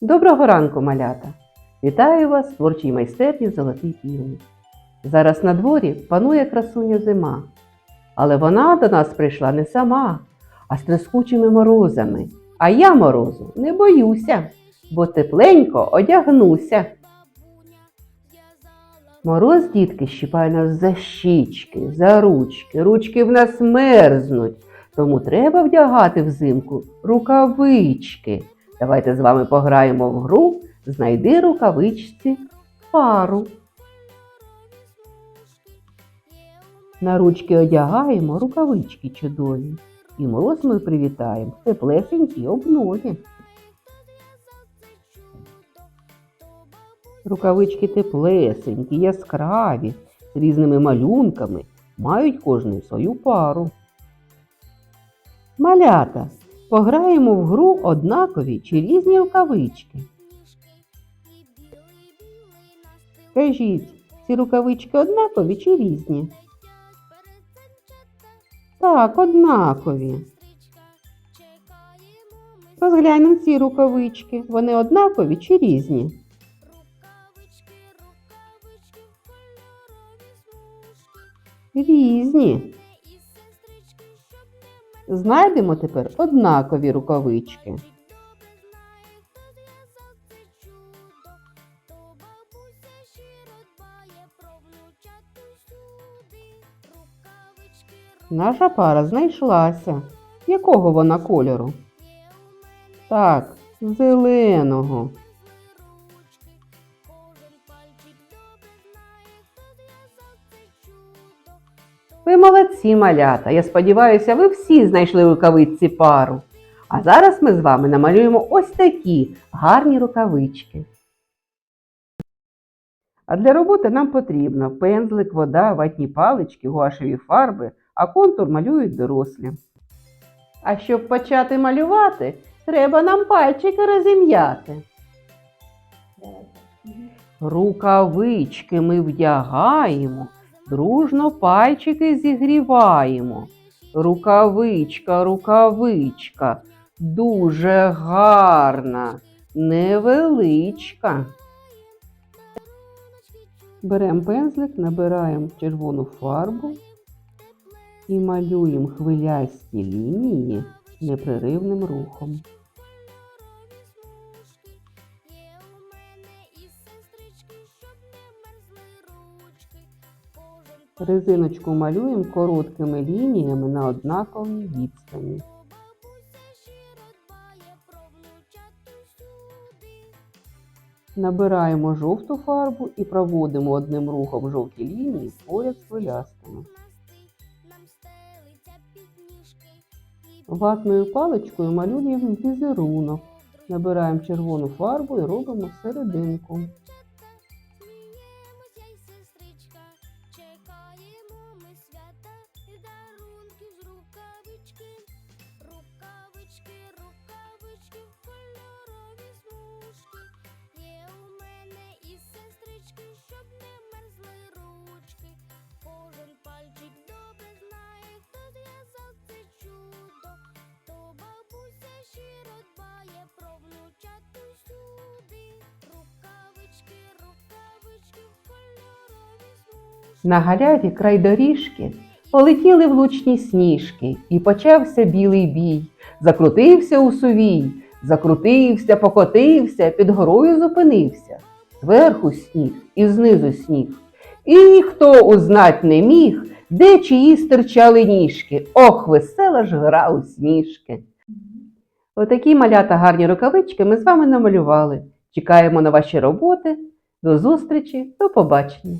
Доброго ранку, малята! Вітаю вас творчій майстерні Золотий півник. Зараз на дворі панує красуня зима, але вона до нас прийшла не сама, а з трескучими морозами. А я морозу не боюся, бо тепленько одягнуся. Мороз, дітки, щіпає нас за щічки, за ручки. Ручки в нас мерзнуть, тому треба вдягати взимку рукавички. Давайте з вами пограємо в гру Знайди рукавичці пару. На ручки одягаємо рукавички чудові. І мороз ми привітаємо в теплесенькій обнові. Рукавички теплесенькі, яскраві, з різними малюнками, мають кожний свою пару. Малята, пограємо в гру однакові чи різні рукавички. Скажіть, ці рукавички однакові чи різні? Так, однакові. Розглянемо ці рукавички. Вони однакові чи різні? Різні. Знайдемо тепер однакові рукавички. Наша пара знайшлася. Якого вона кольору? Так, зеленого. Ви молодці, малята. Я сподіваюся, ви всі знайшли в рукавичці пару. А зараз ми з вами намалюємо ось такі гарні рукавички. А для роботи нам потрібно пензлик, вода, ватні палички, гуашеві фарби, а контур малюють дорослі. А щоб почати малювати, треба нам пальчики розім'яти. Рукавички ми вдягаємо, дружно пальчики зігріваємо. Рукавичка, рукавичка, дуже гарна, невеличка. Беремо пензлик, набираємо червону фарбу і малюємо хвилясті лінії непреривним рухом. Резиночку малюємо короткими лініями на однаковій відстані. Набираємо жовту фарбу і проводимо одним рухом жовті лінії поряд з хвилястими. Ватною паличкою малюємо візерунок. Набираємо червону фарбу і робимо серединку. Щоб не мерзли ручки. Кожен пальчик добре знає, хто зв'язав це чудо. То бабуся щиро дбає про внучат усюди. Рукавички, рукавички, кольорові смужки. На галяді край доріжки полетіли влучні сніжки, і почався білий бій. Закрутився у сувій, закрутився, покотився, під горою зупинився. Зверху сніг і знизу сніг. І ніхто узнать не міг, де чиї стирчали ніжки. Ох, весела ж гра у сніжки. Отакі малята гарні рукавички ми з вами намалювали. Чекаємо на ваші роботи. До зустрічі, до побачення!